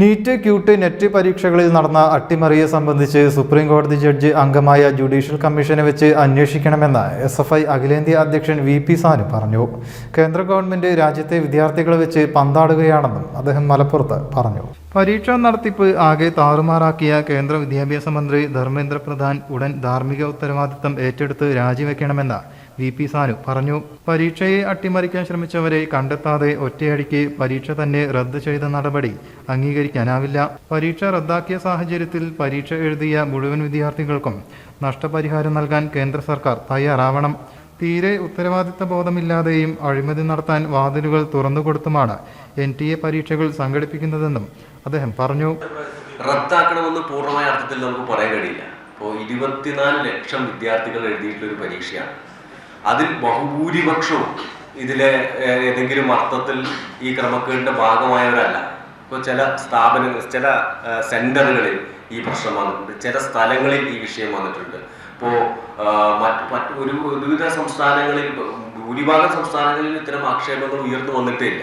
NEET cute net പരീക്ഷകളിൽ നടന്ന അട്ടിമറിയെ സംബന്ധിച്ച് സുപ്രീം കോടതി ജഡ്ജി അംഗമായ ജുഡീഷ്യൽ കമ്മീഷനെ വെച്ച് അന്വേഷിക്കണമെന്ന് എസ് എഫ് ഐ അഖിലേന്ത്യാ അധ്യക്ഷൻ വി പി സാനു പറഞ്ഞു. കേന്ദ്ര ഗവൺമെന്റ് രാജ്യത്തെ വിദ്യാർത്ഥികളെ വെച്ച് പന്താടുകയാണെന്നും അദ്ദേഹം മലപ്പുറത്ത് പറഞ്ഞു. പരീക്ഷാ നടത്തിപ്പ് ആകെ താറുമാറാക്കിയ കേന്ദ്ര വിദ്യാഭ്യാസ മന്ത്രി ധർമ്മേന്ദ്ര പ്രധാൻ ഉടൻ ധാർമ്മിക ഉത്തരവാദിത്തം ഏറ്റെടുത്ത് രാജിവെക്കണമെന്ന് വി പി സാനു പറഞ്ഞു. പരീക്ഷയെ അട്ടിമറിക്കാൻ ശ്രമിച്ചവരെ കണ്ടെത്താതെ ഒറ്റയടിക്ക് പരീക്ഷ തന്നെ റദ്ദ് ചെയ്ത നടപടി അംഗീകരിക്കാനാവില്ല. പരീക്ഷ റദ്ദാക്കിയ സാഹചര്യത്തിൽ പരീക്ഷ എഴുതിയ മുഴുവൻ വിദ്യാർത്ഥികൾക്കും നഷ്ടപരിഹാരം നൽകാൻ കേന്ദ്ര സർക്കാർ തയ്യാറാവണം. തീരെ ഉത്തരവാദിത്ത ബോധമില്ലാതെയും അഴിമതി നടത്താൻ വാതിലുകൾ തുറന്നുകൊടുത്തുമാണ് എൻ ടി എ പരീക്ഷകൾ സംഘടിപ്പിക്കുന്നതെന്നും അദ്ദേഹം പറഞ്ഞു. റദ്ദാക്കണമെന്ന് പൂർണമായ അർത്ഥത്തിൽ നമുക്ക് പറയാൻ കഴിയില്ല. ഇപ്പോൾ ഇരുപത്തിനാല് ലക്ഷം വിദ്യാർത്ഥികൾ എഴുതിയിട്ടുള്ള ഒരു പരീക്ഷയാണ്. അതിൽ ബഹുഭൂരിപക്ഷവും ഇതിലെ ഏതെങ്കിലും അർത്ഥത്തിൽ ഈ ക്രമക്കേടിന്റെ ഭാഗമായവരല്ല. ഇപ്പോൾ ചില സ്ഥാപനങ്ങൾ ചില സെന്ററുകളിൽ ഈ പ്രശ്നം വന്നിട്ടുണ്ട്. ചില സ്ഥലങ്ങളിൽ ഈ വിഷയം വന്നിട്ടുണ്ട്. ഇപ്പോൾ മറ്റു മറ്റ് ഒരു വിവിധ സംസ്ഥാനങ്ങളിൽ ഭൂരിഭാഗം സംസ്ഥാനങ്ങളിൽ ഇത്തരം ആക്ഷേപങ്ങൾ ഉയർന്നു വന്നിട്ടേ ഇല്ല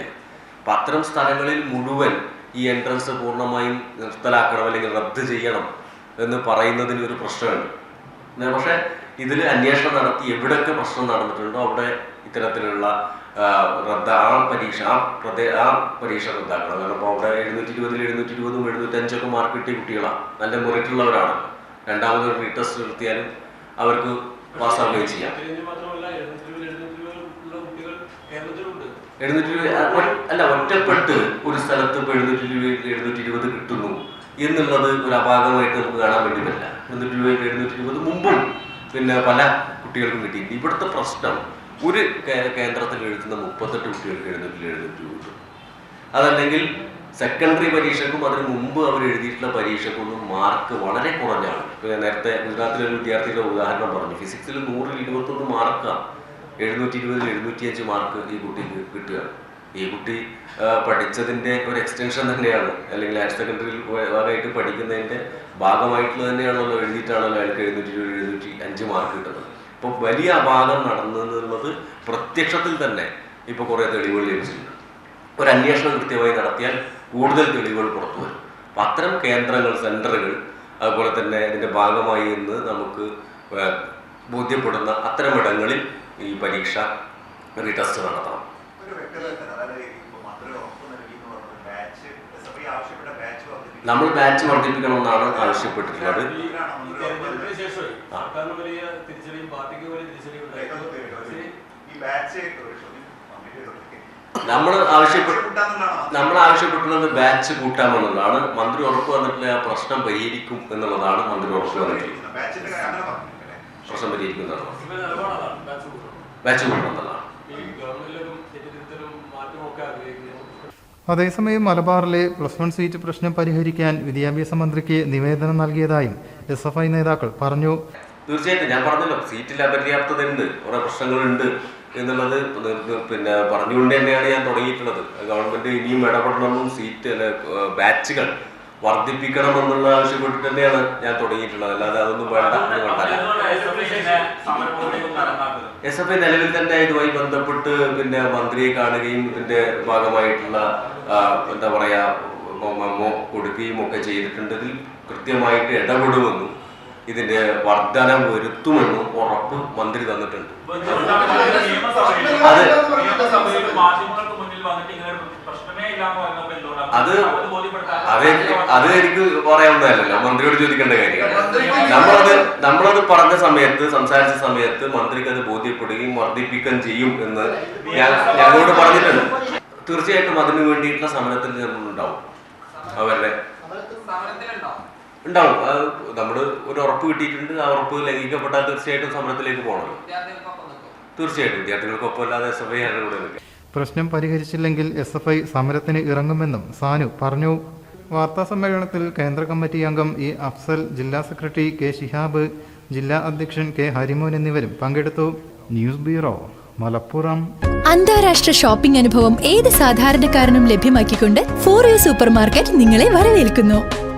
അപ്പം അത്തരം സ്ഥലങ്ങളിൽ മുഴുവൻ ഈ എൻട്രൻസ് പൂർണമായും നിർത്തലാക്കണം അല്ലെങ്കിൽ റദ്ദ് ചെയ്യണം എന്ന് പറയുന്നതിന് ഒരു പ്രശ്നമുണ്ട്. പക്ഷേ ഇതിൽ അന്വേഷണം നടത്തി എവിടെയൊക്കെ പ്രശ്നം നടന്നിട്ടുണ്ടോ അവിടെ ഇത്തരത്തിലുള്ള റദ്ദ ആ പരീക്ഷ ആ പ്രദേ ആ പരീക്ഷ റദ്ദാക്കണം. കാരണം അപ്പോൾ അവിടെ എഴുന്നൂറ്റി ഇരുപതിൽ എഴുന്നൂറ്റി ഇരുപതും എഴുന്നൂറ്റഞ്ചൊക്കെ മാർക്ക് കിട്ടിയ കുട്ടികളാണ് നല്ല മുറിട്ടുള്ളവരാണ് രണ്ടാമത് ഒരു റീടെസ്റ്റ് നിർത്തിയാലും അവർക്ക് പാസ്സാവുകയും ചെയ്യാം. എഴുന്നൂറ്റി അല്ല ഒറ്റപ്പെട്ട് ഒരു സ്ഥലത്ത് ഇപ്പോൾ എഴുന്നൂറ്റി രൂപയിൽ എഴുന്നൂറ്റി ഇരുപത് കിട്ടുന്നു എന്നുള്ളത് ഒരു അപാകമായിട്ട് നമുക്ക് കാണാൻ വേണ്ടി പറ്റില്ല എഴുന്നൂറ്റി രൂപയിൽ എഴുന്നൂറ്റി ഇരുപത് മുമ്പും പിന്നെ പല കുട്ടികൾക്കും കിട്ടിയിട്ടുണ്ട്. ഇവിടുത്തെ പ്രശ്നം ഒരു കേന്ദ്രത്തിൽ എഴുതുന്ന മുപ്പത്തെട്ട് കുട്ടികൾക്ക് എഴുന്നൂറ്റി എഴുന്നൂറ്റി രൂപ കിട്ടും അതല്ലെങ്കിൽ സെക്കൻഡറി പരീക്ഷക്കും അതിന് മുമ്പ് അവർ എഴുതിയിട്ടുള്ള പരീക്ഷക്കൊന്നും മാർക്ക് വളരെ കുറഞ്ഞാണ്. ഇപ്പോൾ നേരത്തെ ഗുജറാത്തിലെ ഒരു വിദ്യാർത്ഥിയുടെ ഉദാഹരണം പറഞ്ഞു. ഫിസിക്സിൽ നൂറിൽ ഇരുപത്തൊന്ന് മാർക്കാണ് എഴുന്നൂറ്റി ഇരുപതിൽ എഴുന്നൂറ്റിയഞ്ച് മാർക്ക് ഈ കുട്ടിക്ക് കിട്ടുക. ഈ കുട്ടി പഠിച്ചതിന്റെ ഒരു എക്സ്റ്റൻഷൻ തന്നെയാണ്. അല്ലെങ്കിൽ ഹയർ സെക്കൻഡറിയിൽ ഭാഗമായിട്ട് പഠിക്കുന്നതിന്റെ ഭാഗമായിട്ടുള്ള തന്നെയാണല്ലോ എഴുതിയിട്ടാണല്ലോ അയാൾക്ക് എഴുന്നൂറ്റി ഇരുപത് എഴുന്നൂറ്റി അഞ്ച് മാർക്ക് കിട്ടുന്നത്. ഇപ്പോൾ വലിയ അപാകം നടന്നെന്നുള്ളത് പ്രത്യക്ഷത്തിൽ തന്നെ ഇപ്പോൾ കുറേ തെളിവുകൾ ലഭിച്ചിട്ടുണ്ട്. ഒരു അന്വേഷണം കൃത്യമായി നടത്തിയാൽ കൂടുതൽ തെളിവുകൾ പുറത്തു വരും. അപ്പം അത്തരം കേന്ദ്രങ്ങൾ സെന്ററുകൾ അതുപോലെ തന്നെ ഇതിന്റെ ഭാഗമായി എന്ന് നമുക്ക് ബോധ്യപ്പെടുന്ന അത്തരം ഇടങ്ങളിൽ ഈ പരീക്ഷ റീടെസ്റ്റ് നടത്തണം. ഒരു. നമ്മൾ ബാച്ച് വർദ്ധിപ്പിക്കണമെന്നാണ് ആവശ്യപ്പെട്ടിട്ടുള്ളത്. നമ്മൾ ആവശ്യപ്പെട്ട? നമ്മൾ ആവശ്യപ്പെട്ടുള്ളത് ബാച്ച് കൂട്ടാമെന്നുള്ളതാണ് മന്ത്രി ഉറപ്പ് വന്നിട്ടില്ല ആ പ്രശ്നം പരിഹരിക്കും എന്നുള്ളതാണ് മന്ത്രി ഉറപ്പ് വന്നിട്ടുള്ളത് പ്രശ്നം പരിഹരിക്കുന്നതാണ്. ബാച്ച് കൂട്ടണം. ബാച്ച് കൂട്ടണമെന്നുള്ളതാണ് അതേസമയം മലബാറിലെ പ്ലസ് വൺ സീറ്റ് പ്രശ്നം പരിഹരിക്കാൻ വിദ്യാഭ്യാസ മന്ത്രിക്ക് നിവേദനം നൽകിയതായും എസ് എഫ് ഐ നേതാക്കൾ പറഞ്ഞു. തീർച്ചയായിട്ടും ഞാൻ പറഞ്ഞല്ലോ സീറ്റിൽ അപര്യാപ്തത ഉണ്ട് കുറെ പ്രശ്നങ്ങളുണ്ട്. എന്നുള്ളത് പിന്നെ പറഞ്ഞുകൊണ്ട് തന്നെയാണ് ഞാൻ തുടങ്ങിയിട്ടുള്ളത്. ഗവൺമെന്റ് ഇനിയും ഇടപെടണമെന്നും സീറ്റ് അല്ലെ ബാച്ചുകൾ വർദ്ധിപ്പിക്കണമെന്നുള്ള ആവശ്യപ്പെട്ടിട്ട് തന്നെയാണ് ഞാൻ തുടങ്ങിയിട്ടുള്ളത്. അല്ലാതെ അതൊന്നും വേണ്ട എന്ന് വേണ്ടല്ല എസ് എഫ് ഐ നിലവിൽ തന്നെ ഇതുമായി ബന്ധപ്പെട്ട് പിന്നെ മന്ത്രിയെ കാണുകയും ഇതിന്റെ ഭാഗമായിട്ടുള്ള എന്താ പറയാ മെമ്മോ കൊടുക്കുകയും ഒക്കെ ചെയ്തിട്ടുണ്ട്. ഇതിൽ കൃത്യമായിട്ട് ഇടപെടുമെന്നും ഇതിന്റെ വർധന വരുത്തുമെന്നും ഉറപ്പ് മന്ത്രി തന്നിട്ടുണ്ട്. അത് അത് അത് അത് എനിക്ക് പറയാവുന്നതല്ലല്ലോ. മന്ത്രിയോട് ചോദിക്കേണ്ട കാര്യമാണ്. നമ്മളത് നമ്മളത് പറഞ്ഞ സമയത്ത് സംസാരിച്ച സമയത്ത് മന്ത്രിക്ക് അത് ബോധ്യപ്പെടുകയും വർദ്ധിപ്പിക്കുകയും ചെയ്യും എന്ന് ഞാൻ ഞങ്ങളോട് പറഞ്ഞിട്ടുണ്ട്. തീർച്ചയായിട്ടും അതിനു വേണ്ടിയിട്ടുള്ള സമരത്തിൽ ഉണ്ടാവും അവരുടെ ഉണ്ടാവും. അത് നമ്മൾ ഒരു ഉറപ്പ് കിട്ടിയിട്ടുണ്ട് ആ ഉറപ്പ് ലംഘിക്കപ്പെട്ടാൽ തീർച്ചയായിട്ടും സമരത്തിലേക്ക് പോകണം തീർച്ചയായിട്ടും. വിദ്യാർത്ഥികൾക്കൊപ്പം അല്ലാതെ എസ് എഫ് ഐ ആരുടെ കൂടെ പ്രശ്നം പരിഹരിച്ചില്ലെങ്കിൽ എസ് എഫ് ഐ സമരത്തിന് ഇറങ്ങുമെന്നും സാനു പറഞ്ഞു. വാർത്താ സമ്മേളനത്തിൽ കേന്ദ്ര കമ്മിറ്റി അംഗം ഇ അഫ്സൽ ജില്ലാ സെക്രട്ടറി കെ ശിഹാബ് ജില്ലാ അധ്യക്ഷൻ കെ ഹരിമോൻ എന്നിവരും പങ്കെടുത്തു. News bureau Malappuram. അന്താരാഷ്ട്ര ഷോപ്പിംഗ് അനുഭവം ഏത് സാധാരണക്കാരനും ലഭ്യമാക്കിക്കൊണ്ട് ഫോർ യു സൂപ്പർ മാർക്കറ്റ് നിങ്ങളെ വരവേൽക്കുന്നു.